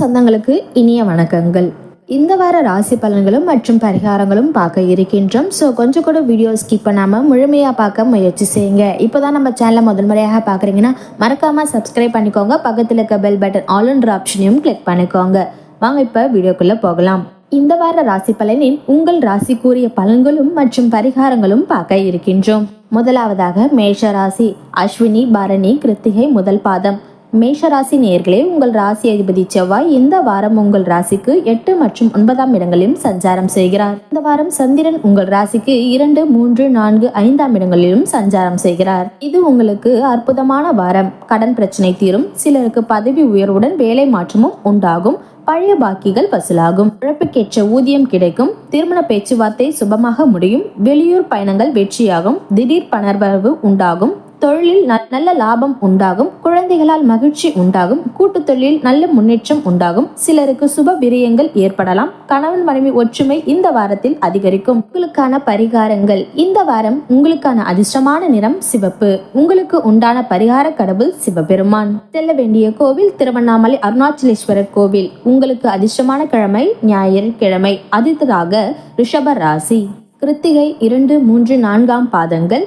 சொந்தங்களுக்கு இனிய வணக்கங்கள். இந்த வார ராசி பலன்களும் மற்றும் பரிகாரங்களும் பார்க்க இருக்கின்றோம். ஸோ கொஞ்சம் கூட வீடியோ ஸ்கிப் பண்ணாமல் முழுமையாக பார்க்க முயற்சி செய்யுங்க. இப்போ தான் நம்ம சேனலை முதல் முறையாக பார்க்குறீங்கன்னா மறக்காமல் சப்ஸ்கிரைப் பண்ணிக்கோங்க. பக்கத்தில் இருக்க பெல் பட்டன் ஆல்ன்ற ஆப்ஷனையும் கிளிக் பண்ணிக்கோங்க. வாங்க இப்போ வீடியோக்குள்ளே போகலாம். இந்த வார ராசி பலனின் உங்கள் ராசி கூறிய பலன்களும் மற்றும் பரிகாரங்களும் பார்க்க இருக்கின்றோம். முதலாவதாக மேஷ ராசி அஸ்வினி பரணி கிருத்திகை முதல் பாதம். மேஷராசி நேர்களே உங்கள் ராசி அதிபதி செவ்வாய் இந்த வாரம் உங்கள் ராசிக்கு எட்டு மற்றும் ஒன்பதாம் இடங்களிலும் சஞ்சாரம் செய்கிறார். இந்த வாரம் சந்திரன் உங்கள் ராசிக்கு இரண்டு மூன்று நான்கு ஐந்தாம் இடங்களிலும் சஞ்சாரம் செய்கிறார். இது உங்களுக்கு அற்புதமான வாரம். கடன் பிரச்சனை தீரும். சிலருக்கு பதவி உயர்வுடன் வேலை மாற்றமும் உண்டாகும். பழைய பாக்கிகள் வசூலாகும். உழைப்புக்கேற்ற ஊதியம் கிடைக்கும். திருமண பேச்சுவார்த்தை சுபமாக முடியும். வெளியூர் பயணங்கள் வெற்றியாகும். திடீர் பணர்வரவு உண்டாகும். தொழிலில் நல்ல லாபம் உண்டாகும் குழந்தைகளால் மகிழ்ச்சி உண்டாகும் கூட்டு தொழிலில் நல்ல முன்னேற்றம் உண்டாகும் சிலருக்கு சுப விரியங்கள் ஏற்படலாம். கணவன் மனைவி ஒற்றுமை இந்த வாரத்தில் அதிகரிக்கும். உங்களுக்கான பரிகாரங்கள். இந்த வாரம் உங்களுக்கான அதிர்ஷ்டமான நிறம் சிவப்பு. உங்களுக்கு உண்டான பரிகார கடவுள் சிவபெருமான். செல்ல வேண்டிய கோவில் திருவண்ணாமலை அருணாச்சலேஸ்வரர் கோவில். உங்களுக்கு அதிர்ஷ்டமான கிழமை ஞாயிறு கிழமை அதிர்த்ததாக ரிஷப ராசி கிருத்திகை இரண்டு மூன்று நான்காம் பாதங்கள்.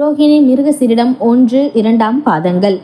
ரோஹிணி மிருகசிரிடம் ஒன்று இரண்டாம் பாதங்கள்.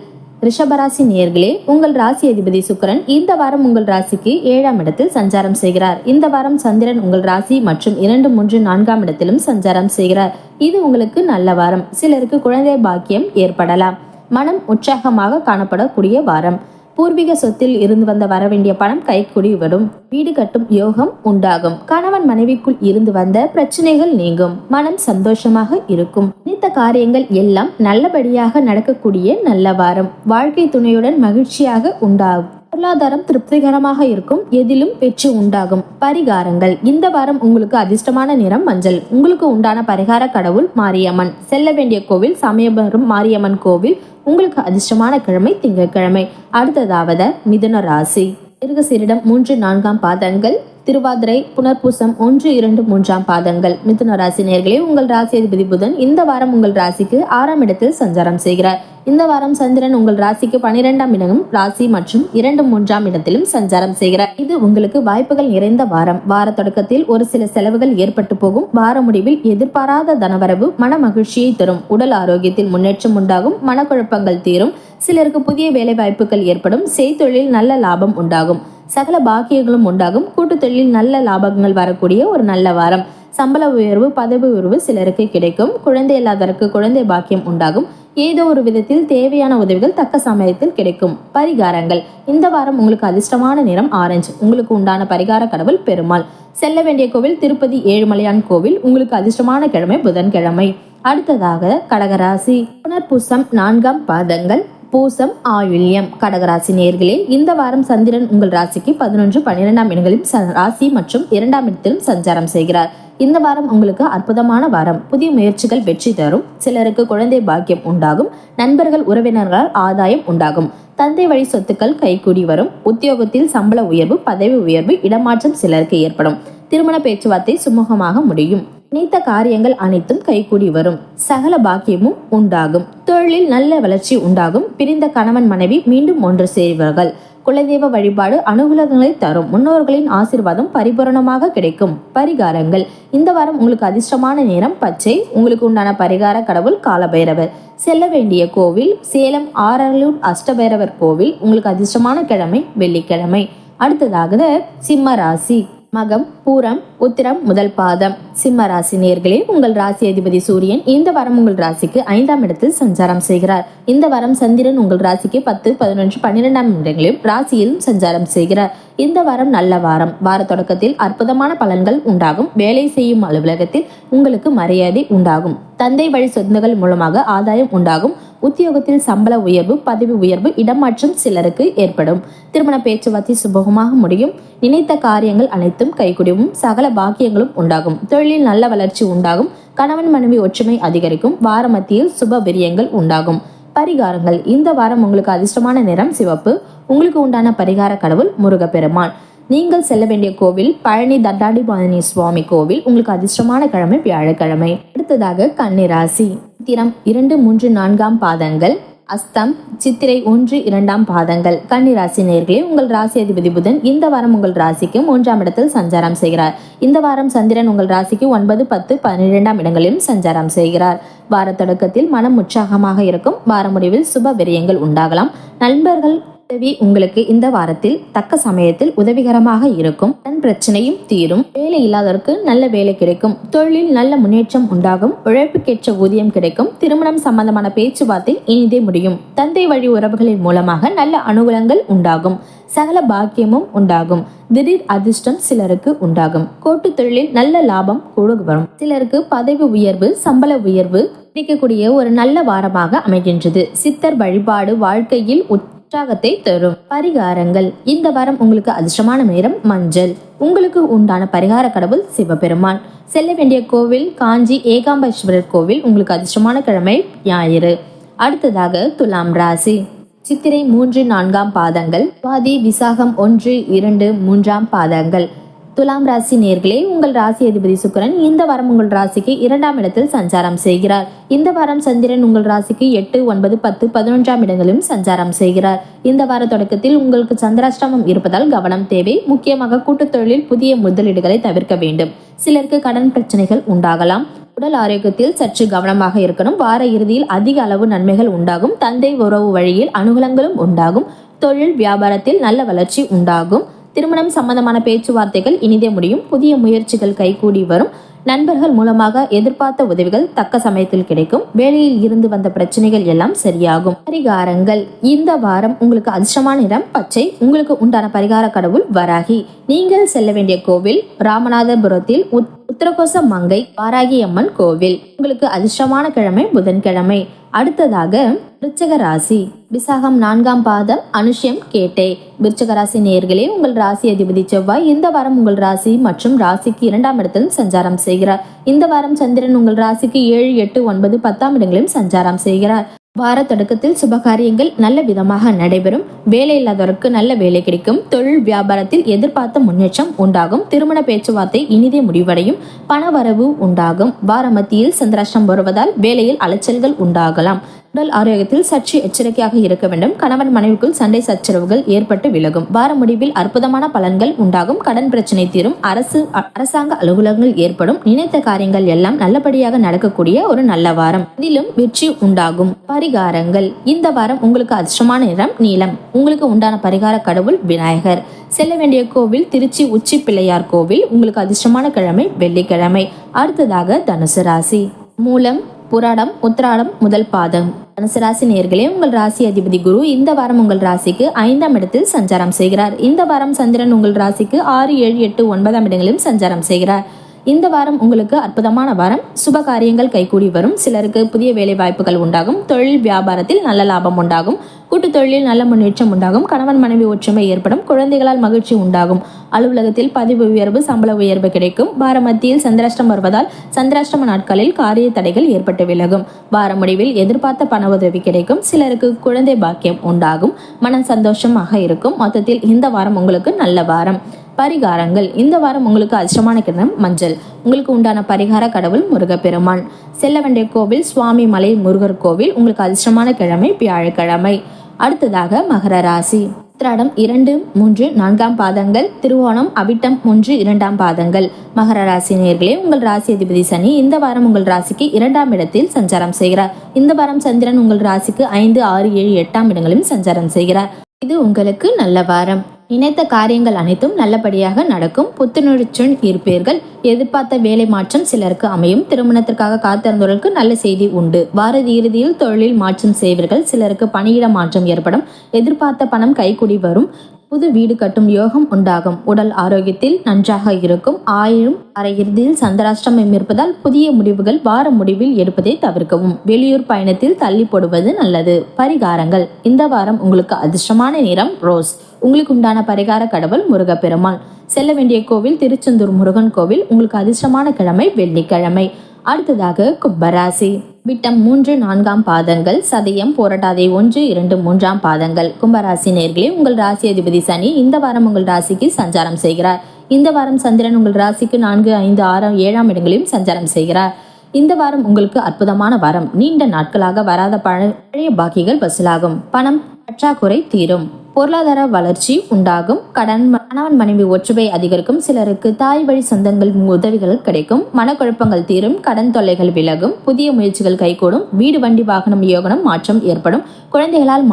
ரிஷபராசி நேர்களே உங்கள் ராசி அதிபதி சுக்கிரன் இந்த வாரம் உங்கள் ராசிக்கு ஏழாம் இடத்தில் சஞ்சாரம் செய்கிறார். இந்த வாரம் சந்திரன் உங்கள் ராசி மற்றும் இரண்டு மூன்று நான்காம் இடத்திலும் சஞ்சாரம் செய்கிறார். இது உங்களுக்கு நல்ல வாரம். சிலருக்கு குழந்தை பாக்கியம் ஏற்படலாம். மனம் உற்சாகமாக காணப்படக்கூடிய வாரம். பூர்வீக சொத்தில் இருந்து வந்த வரவேண்டிய பணம் கைக்குடி வரும் வீடு கட்டும் யோகம் உண்டாகும். கணவன் மனைவிக்குள் இருந்து வந்த பிரச்சனைகள் நீங்கும். மனம் சந்தோஷமாக இருக்கும். நினைத்த காரியங்கள் எல்லாம் நல்லபடியாக நடக்கக்கூடிய நல்ல வாரம். வாழ்க்கை துணையுடன் மகிழ்ச்சியாக உண்டாகும். பொருளாதாரம் திருப்திகரமாக இருக்கும். எதிலும் வெற்றி உண்டாகும். பரிகாரங்கள். இந்த வாரம் உங்களுக்கு அதிர்ஷ்டமான நிறம் மஞ்சள். உங்களுக்கு உண்டான பரிகார கடவுள் மாரியம்மன். செல்ல வேண்டிய கோவில் சமயபுரம் மாரியம்மன் கோவில். உங்களுக்கு அதிர்ஷ்டமான கிழமை திங்கட்கிழமை. அடுத்ததாவது மிதுன ராசி. மிருகசீரிடம் மூன்று நான்காம் பாதங்கள். திருவாதிரை புனர்பூசம் ஒன்று இரண்டு மூன்றாம் பாதங்கள். மிதுன ராசி நேர்களே உங்கள் ராசி அதிபதி புதன் இந்த வாரம் உங்கள் ராசிக்கு ஆறாம் இடத்தில் சஞ்சாரம் செய்கிறார். இந்த வாரம் சந்திரன் உங்கள் ராசிக்கு பனிரெண்டாம் இடமும் ராசி மற்றும் இரண்டு மூன்றாம் இடத்திலும் சஞ்சாரம் செய்கிறார். இது உங்களுக்கு வாய்ப்புகள் நிறைந்த வாரம். வார தொடக்கத்தில் ஒரு சில செலவுகள் ஏற்பட்டு போகும். வார முடிவில் எதிர்பாராத தனவரவு மன மகிழ்ச்சியை தரும். உடல் ஆரோக்கியத்தில் முன்னேற்றம் உண்டாகும். மனக்குழப்பங்கள் தீரும். சிலருக்கு புதிய வேலை வாய்ப்புகள் ஏற்படும். செய்தொழில் நல்ல லாபம் உண்டாகும். சகல பாக்கியங்களும் உண்டாகும். கூட்டுத்தொழில் நல்ல லாபங்கள் வரக்கூடிய ஒரு நல்ல வாரம். சம்பள உயர்வு பதவி உயர்வு சிலருக்கு கிடைக்கும். குழந்தை இல்லாதவருக்கு குழந்தை பாக்கியம் உண்டாகும். ஏதோ ஒரு விதத்தில் தேவையான உதவிகள் தக்க சமயத்தில் கிடைக்கும். பரிகாரங்கள். இந்த வாரம் உங்களுக்கு அதிர்ஷ்டமான நிறம் ஆரஞ்சு. உங்களுக்கு உண்டான பரிகார கடவுள் பெருமாள். செல்ல வேண்டிய கோவில் திருப்பதி ஏழுமலையான் கோவில். உங்களுக்கு அதிர்ஷ்டமான கிழமை புதன்கிழமை. அடுத்ததாக கடகராசி. புனர்பூசம் நான்காம் பாதங்கள். பூசம் ஆயுள்யம். கடகராசி நேர்களே இந்த வாரம் சந்திரன் உங்கள் ராசிக்கு பதினொன்று பன்னிரெண்டாம் இடங்களில் ச- ராசி மற்றும் இரண்டாம் இடத்திலும் சஞ்சாரம் செய்கிறார். இந்த வாரம் உங்களுக்கு அற்புதமான வாரம். புதிய முயற்சிகள் வெற்றி தரும். சிலருக்கு குழந்தை பாக்கியம் உண்டாகும். நண்பர்கள் உறவினர்களால் ஆதாயம் உண்டாகும். தந்தை வழி சொத்துக்கள் கைகூடி வரும். உத்தியோகத்தில் சம்பள உயர்வு பதவி உயர்வு இடமாற்றம் சிலருக்கு ஏற்படும். திருமண பேச்சுவார்த்தை சுமூகமாக முடியும். நினைத்த காரியங்கள் அனைத்தும் கைகூடி வரும். சகல பாக்கியமும் உண்டாகும். தொழிலில் நல்ல வளர்ச்சி உண்டாகும். பிரிந்த கணவன் மனைவி மீண்டும் ஒன்று சேர்வார்கள். குலதெய்வ வழிபாடு அனுகூலங்களை தரும். முன்னோர்களின் ஆசீர்வாதம் பரிபூரணமாக கிடைக்கும். பரிகாரங்கள். இந்த வாரம் உங்களுக்கு அதிர்ஷ்டமான நேரம் பச்சை. உங்களுக்கு உண்டான பரிகார கடவுள் காலபைரவர். செல்ல வேண்டிய கோவில் சேலம் ஆரலூர் அஷ்டபைரவர் கோவில். உங்களுக்கு அதிர்ஷ்டமான கிழமை வெள்ளிக்கிழமை. அடுத்ததாக சிம்ம ராசி. மகம் பூரம் உத்திரம் முதல் பாதம். சிம்ம ராசி நேர்களே உங்கள் ராசி அதிபதி சூரியன் இந்த வாரம் உங்கள் ராசிக்கு ஐந்தாம் இடத்தில் சஞ்சாரம் செய்கிறார். இந்த வாரம் சந்திரன் உங்கள் ராசிக்கு பத்து பதினொன்று பன்னிரெண்டாம் இடங்களிலும் ராசியிலும் சஞ்சாரம் செய்கிறார். இந்த வாரம் நல்ல வாரம். வார தொடக்கத்தில் அற்புதமான பலன்கள் உண்டாகும். வேலை செய்யும் அலுவலகத்தில் உங்களுக்கு மரியாதை உண்டாகும். தந்தை வழி சொந்தங்கள் மூலமாக ஆதாயம் உண்டாகும். உத்தியோகத்தில் சம்பள உயர்வு பதவி உயர்வு இடமாற்றம் சிலருக்கு ஏற்படும். திருமண பேச்சுவார்த்தை சுபகமாக முடியும். நினைத்த காரியங்கள் அனைத்தும் கைகூடியும் சகல பாக்கியங்களும் உண்டாகும். தொழிலில் நல்ல வளர்ச்சி உண்டாகும். கணவன் மனைவி ஒற்றுமை அதிகரிக்கும். வார மத்தியில் சுப விரியங்கள் உண்டாகும். பரிகாரங்கள். இந்த வாரம் உங்களுக்கு அதிர்ஷ்டமான நிறம் சிவப்பு. உங்களுக்கு உண்டான பரிகார கடவுள் முருகப்பெருமான். நீங்கள் செல்ல வேண்டிய கோவில் பழனி தண்டாடிபாணி சுவாமி கோவில். உங்களுக்கு அதிர்ஷ்டமான கிழமை வியாழக்கிழமை. அடுத்ததாக கன்னிராசி. சித்திரம் இரண்டு மூன்று நான்காம் பாதங்கள் அஸ்தம் சித்திரை ஒன்று இரண்டாம் பாதங்கள். கன்னி ராசி நேர்களே உங்கள் ராசி அதிபதி புதன் இந்த வாரம் உங்கள் ராசிக்கு மூன்றாம் இடத்தில் சஞ்சாரம் செய்கிறார். இந்த வாரம் சந்திரன் உங்கள் ராசிக்கு ஒன்பது பத்து பன்னிரெண்டாம் இடங்களிலும் சஞ்சாரம் செய்கிறார். வார தொடக்கத்தில் மனம் உற்சாகமாக இருக்கும். வார முடிவில் சுப விரயங்கள் உண்டாகலாம். நண்பர்கள் உதவி உங்களுக்கு இந்த வாரத்தில் தக்க சமயத்தில் உதவிகரமாக இருக்கும். தன் பிரச்சனையும் தீரும். வேலை இல்லாதவருக்கு நல்ல வேலை கிடைக்கும். தொழிலில் நல்ல முன்னேற்றம் உண்டாகும். உழைப்புக்கேற்ற ஊதியம் கிடைக்கும். திருமணம் சம்பந்தமான பேச்சுவார்த்தை இனிதே முடியும். தந்தை வழி உறவுகளின் மூலமாக நல்ல அனுகூலங்கள் உண்டாகும். சகல பாக்கியமும் உண்டாகும். திடீர் அதிர்ஷ்டம் சிலருக்கு உண்டாகும். கோட்டு தொழிலில் நல்ல லாபம் கூட வரும். சிலருக்கு பதவி உயர்வு சம்பள உயர்வு கிடைக்கக்கூடிய ஒரு நல்ல வாரமாக அமைகின்றது. சித்தர் வழிபாடு வாழ்க்கையில் உற்சாகத்தை தரும். பரிகாரங்கள். இந்த வாரம் உங்களுக்கு அதிர்ஷ்டமான நேரம் மஞ்சள். உங்களுக்கு உண்டான பரிகார கடவுள் சிவபெருமான். செல்ல வேண்டிய கோவில் காஞ்சி ஏகாம்பேஸ்வரர் கோவில் உங்களுக்கு அதிர்ஷ்டமான கிழமை ஞாயிறு. அடுத்ததாக துலாம் ராசி. சித்திரை மூன்று நான்காம் பாதங்கள். பாதி விசாகம் ஒன்று இரண்டு மூன்றாம் பாதங்கள். துலாம் ராசி நேர்களே உங்கள் ராசி அதிபதி சுக்கிரன் இந்த வாரம் உங்கள் ராசிக்கு இரண்டாம் இடத்தில் சஞ்சாரம் செய்கிறார். இந்த வாரம் சந்திரன் உங்கள் ராசிக்கு எட்டு ஒன்பது பத்து பதினொன்றாம் இடங்களிலும் சஞ்சாரம் செய்கிறார். இந்த வார தொடக்கத்தில் உங்களுக்கு சந்திராஷ்டமம் இருப்பதால் கவனம் தேவை. முக்கியமாக கூட்டுத் தொழிலில் புதிய முதலீடுகளை தவிர்க்க வேண்டும். சிலருக்கு கடன் பிரச்சனைகள் உண்டாகலாம். உடல் ஆரோக்கியத்தில் சற்று கவனமாக இருக்கணும். வார இறுதியில் அதிக அளவு நன்மைகள் உண்டாகும். தந்தை உறவு வழியில் அனுகூலங்களும் உண்டாகும். தொழில் வியாபாரத்தில் நல்ல வளர்ச்சி உண்டாகும். திருமணம் சம்பந்தமான பேச்சுவார்த்தைகள் இனிதே முடியும். புதிய முயற்சிகள் கைகூடி வரும். நண்பர்கள் மூலமாக எதிர்பார்த்த உதவிகள் தக்க சமயத்தில் கிடைக்கும். வேலையில் இருந்து வந்த பிரச்சனைகள் எல்லாம் சரியாகும். பரிகாரங்கள். இந்த வாரம் உங்களுக்கு அதிர்ஷ்டமான நிறம் பச்சை. உங்களுக்கு உண்டான பரிகார கடவுள் வராகி. நீங்கள் செல்ல வேண்டிய கோவில் ராமநாதபுரத்தில் உத் உத்தரகோச மங்கை வாராகி அம்மன் கோவில். உங்களுக்கு அதிர்ஷ்டமான கிழமை புதன்கிழமை. அடுத்ததாக விருச்சக ராசி விசாகம் நான்காம் பாதம் அனுஷ்யம் கேட்டே. விருச்சக ராசி நேர்களே உங்கள் ராசி அதிபதி செவ்வாய் இந்த வாரம் உங்கள் ராசி மற்றும் ராசிக்கு இரண்டாம் இடத்திலும் சஞ்சாரம் செய்கிறார். இந்த வாரம் சந்திரன் உங்கள் ராசிக்கு ஏழு எட்டு ஒன்பது பத்தாம் இடங்களிலும் சஞ்சாரம் செய்கிறார். வார தொடக்கத்தில் சுபகாரியங்கள் நல்ல விதமாக நடைபெறும். வேலை இல்லாதவருக்கு நல்ல வேலை கிடைக்கும். தொழில் வியாபாரத்தில் எதிர்பார்த்த முன்னேற்றம் உண்டாகும். திருமண பேச்சுவார்த்தை இனிதே முடிவடையும். பணவரவு உண்டாகும். வார மத்தியில் சந்திராஷ்டம் வருவதால் வேலையில் அலைச்சல்கள் உண்டாகலாம். உடல் ஆரோக்கியத்தில் சற்று எச்சரிக்கையாக இருக்க வேண்டும். கணவன் மனைவிக்குள் சண்டை சச்சரவுகள் ஏற்பட்டு விலகும். வார முடிவில் அற்புதமான பலன்கள் உண்டாகும். கடன் பிரச்சனை தீரும். அரசு அரசாங்க அலுவலகங்கள் ஏற்படும். நினைத்த காரியங்கள் எல்லாம் நல்லபடியாக நடக்கக்கூடிய ஒரு நல்ல வாரம். இதிலும் வெற்றி உண்டாகும். பரிகாரங்கள். இந்த வாரம் உங்களுக்கு அதிர்ஷ்டமான நிறம் நீலம். உங்களுக்கு உண்டான பரிகார கடவுள் விநாயகர். செல்ல வேண்டிய கோவில் திருச்சி உச்சி பிள்ளையார் கோவில். உங்களுக்கு அதிர்ஷ்டமான கிழமை வெள்ளிக்கிழமை. அடுத்ததாக தனுசு ராசி. மூலம் புராடம் உத்திராடம் முதல் பாதம். தனுசு ராசி நேர்களே உங்கள் ராசி அதிபதி குரு இந்த வாரம் உங்கள் ராசிக்கு ஐந்தாம் இடத்தில் சஞ்சாரம் செய்கிறார். இந்த வாரம் சந்திரன் உங்கள் ராசிக்கு ஆறு ஏழு எட்டு ஒன்பதாம் இடங்களிலும் சஞ்சாரம் செய்கிறார். இந்த வாரம் உங்களுக்கு அற்புதமான வாரம். சுப காரியங்கள் கைகூடி வரும். சிலருக்கு புதிய வேலை வாய்ப்புகள் உண்டாகும். தொழில் வியாபாரத்தில் நல்ல லாபம் உண்டாகும். கூட்டு தொழிலில் நல்ல முன்னேற்றம் உண்டாகும். கணவன் மனைவி ஒற்றுமை ஏற்படும். குழந்தைகளால் மகிழ்ச்சி உண்டாகும். அலுவலகத்தில் பதிவு உயர்வு சம்பள உயர்வு கிடைக்கும். வார மத்தியில் சந்திராஷ்டம் வருவதால் சந்திராஷ்டம நாட்களில் காரிய தடைகள் ஏற்பட்டு விலகும். வார முடிவில் எதிர்பார்த்த பண உதவி கிடைக்கும். சிலருக்கு குழந்தை பாக்கியம் உண்டாகும். மன சந்தோஷமாக இருக்கும். மொத்தத்தில் இந்த வாரம் உங்களுக்கு நல்ல வாரம். பரிகாரங்கள். இந்த வாரம் உங்களுக்கு அதிர்ஷ்டமான கிரணம் மஞ்சள். உங்களுக்கு உண்டான பரிகார கடவுள் முருகப்பெருமான். செல்ல வேண்டிய கோவில் சுவாமி மலை முருகர் கோவில். உங்களுக்கு அதிர்ஷ்டமான கிழமை வியாழக்கிழமை. அடுத்ததாக மகர ராசி. உத்திராடம் இரண்டு மூன்று நான்காம் பாதங்கள் திருவோணம் அவிட்டம் மூன்று இரண்டாம் பாதங்கள். மகர ராசி நேர்களே உங்கள் ராசி அதிபதி சனி இந்த வாரம் உங்கள் ராசிக்கு இரண்டாம் இடத்தில் சஞ்சாரம் செய்கிறார். இந்த வாரம் சந்திரன் உங்கள் ராசிக்கு ஐந்து ஆறு ஏழு எட்டாம் இடங்களிலும் சஞ்சாரம் செய்கிறார். இது உங்களுக்கு நல்ல வாரம். நினைத்த காரியங்கள் அனைத்தும் நல்லபடியாக நடக்கும். புத்துணர்ச்சுடன் இருப்பீர்கள். எதிர்பார்த்த வேலை மாற்றம் சிலருக்கு அமையும். திருமணத்திற்காக காத்திருந்தவர்களுக்கு நல்ல செய்தி உண்டு. வார இறுதியில் தொழிலில் மாற்றம் செய்வீர்கள். சிலருக்கு பணியிட மாற்றம் ஏற்படும். எதிர்பார்த்த பணம் கைக்குடி வரும். புது வீடு கட்டும் யோகம் உண்டாகும். உடல் ஆரோக்கியத்தில் நன்றாக இருக்கும். ஆயிரம் அரை இறுதியில் சந்திராஷ்டமம் இருப்பதால் புதிய முடிவுகள் வார முடிவில் எடுப்பதை தவிர்க்கவும். வெளியூர் பயணத்தில் தள்ளி போடுவது நல்லது. பரிகாரங்கள். இந்த வாரம் உங்களுக்கு அதிர்ஷ்டமான நிறம் ரோஸ். உங்களுக்கு உண்டான பரிகார கடவுள் முருகப்பெருமான் செல்ல வேண்டிய கோவில் திருச்செந்தூர் முருகன் கோவில். உங்களுக்கு அதிர்ஷ்டமான கிழமை வெள்ளிக்கிழமை. அடுத்ததாக கும்பராசி. விட்டம் மூன்று நான்காம் பாதங்கள் சதயம் போராட்டாதை ஒன்று இரண்டு மூன்றாம் பாதங்கள். கும்பராசி நேர்களே உங்கள் ராசி அதிபதி சனி இந்த வாரம் உங்கள் ராசிக்கு சஞ்சாரம் செய்கிறார். இந்த வாரம் சந்திரன் உங்கள் ராசிக்கு நான்கு ஐந்து ஆறாம் ஏழாம் இடங்களிலும் சஞ்சாரம் செய்கிறார். இந்த வாரம் உங்களுக்கு அற்புதமான வாரம். நீண்ட நாட்களாக வராத பழ- பழைய பாக்கிகள் வசூலாகும். பணம் பற்றாக்குறை தீரும். பொருளாதார வளர்ச்சி உண்டாகும். கடன் கணவன் மனைவி ஒற்றுமை அதிகரிக்கும். சிலருக்கு தாய் வழி சொந்தங்கள் உதவிகள் கிடைக்கும். மனக்குழப்பங்கள் தீரும். கடன் தொல்லைகள் விலகும். புதிய முயற்சிகள் கைகூடும். வீடு வண்டி வாகனம் யோகனம் மாற்றம் ஏற்படும். குழந்தைகளால்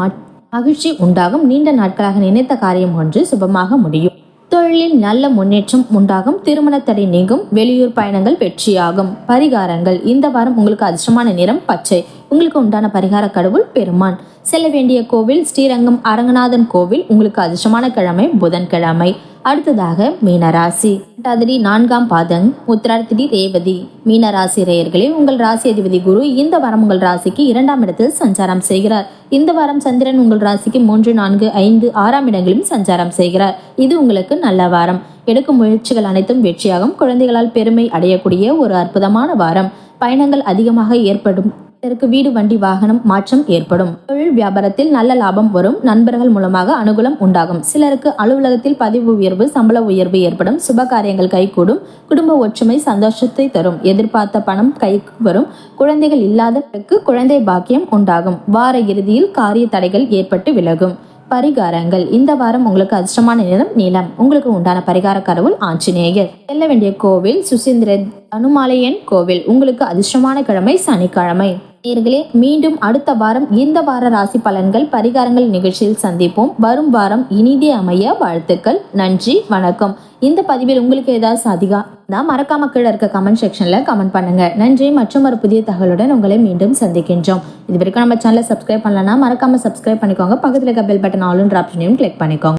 மகிழ்ச்சி உண்டாகும். நீண்ட நாட்களாக நினைத்த காரியம் ஒன்று சுபமாக முடியும். தொழிலில் நல்ல முன்னேற்றம் உண்டாகும். திருமண தடை நீங்கும். வெளியூர் பயணங்கள் வெற்றியாகும். பரிகாரங்கள். இந்த வாரம் உங்களுக்கு அதிர்ஷ்டமான நிறம் பச்சை. உங்களுக்கு உண்டான பரிகார கடவுள் பெருமான். செல்ல வேண்டிய கோவில் ஸ்ரீரங்கம் அரங்கநாதன் கோவில் உங்களுக்கு அதிர்ஷ்டமான கிழமை புதன்கிழமை அடுத்ததாக மீனராசி. அதிரி நான்காம் பாதம் உத்திரார்த்திடி ரேவதி. மீனராசி ரேயர்களே உங்கள் ராசி அதிபதி குரு இந்த வாரம் உங்கள் ராசிக்கு இரண்டாம் இடத்தில் சஞ்சாரம் செய்கிறார். இந்த வாரம் சந்திரன் உங்கள் ராசிக்கு மூன்று நான்கு ஐந்து ஆறாம் இடங்களிலும் சஞ்சாரம் செய்கிறார். இது உங்களுக்கு நல்ல வாரம். எடுக்கும் முயற்சிகள் அனைத்தும் வெற்றியாகும். குழந்தைகளால் பெருமை அடையக்கூடிய ஒரு அற்புதமான வாரம். பயணங்கள் அதிகமாக ஏற்படும். சிலருக்கு வீடு வண்டி வாகனம் மாற்றம் ஏற்படும். தொழில் வியாபாரத்தில் நல்ல லாபம் வரும். நண்பர்கள் மூலமாக அனுகூலம் உண்டாகும். சிலருக்கு அலுவலகத்தில் பதிவு உயர்வு சம்பள உயர்வு ஏற்படும். சுப காரியங்கள் கைகூடும். குடும்ப ஒற்றுமை சந்தோஷத்தை தரும். எதிர்பார்த்த பணம் கைக்கு வரும். குழந்தைகள் இல்லாதவருக்கு குழந்தை பாக்கியம் உண்டாகும். வார இறுதியில் காரிய தடைகள் ஏற்பட்டு விலகும். பரிகாரங்கள். இந்த வாரம் உங்களுக்கு அதிர்ஷ்டமான நிறம் நீளம். உங்களுக்கு உண்டான பரிகார கடவுள் ஆஞ்சநேயர். செல்ல வேண்டிய கோவில் சுசீந்திர அனுமாலயன் கோவில். உங்களுக்கு அதிர்ஷ்டமான கிழமை சனிக்கிழமை. நேர்களே மீண்டும் அடுத்த வாரம் இந்த வார ராசி பலன்கள் பரிகாரங்கள் நிகழ்ச்சியில் சந்திப்போம். வரும் வாரம் இனிதே அமைய வாழ்த்துக்கள். நன்றி வணக்கம். இந்த பதிவில் உங்களுக்கு ஏதாவது சாதிகா? நான் மறக்காம கீழே இருக்க கமெண்ட் செக்ஷன்ல கமெண்ட் பண்ணுங்க. நன்றி மற்றும் ஒரு புதிய தகவலுடன் உங்களை மீண்டும் சந்திக்கின்றோம். இது வரைக்கும் நம்ம சேனலை சப்ஸ்கிரைப் பண்ணலன்னா மறக்காம சப்ஸ்கிரைப் பண்ணிக்கோங்க. பக்கத்தில் இருக்க பெல் பட்டன் ஆளுன்ற ஆப்ஷனையும் கிளிக் பண்ணிக்கோங்க.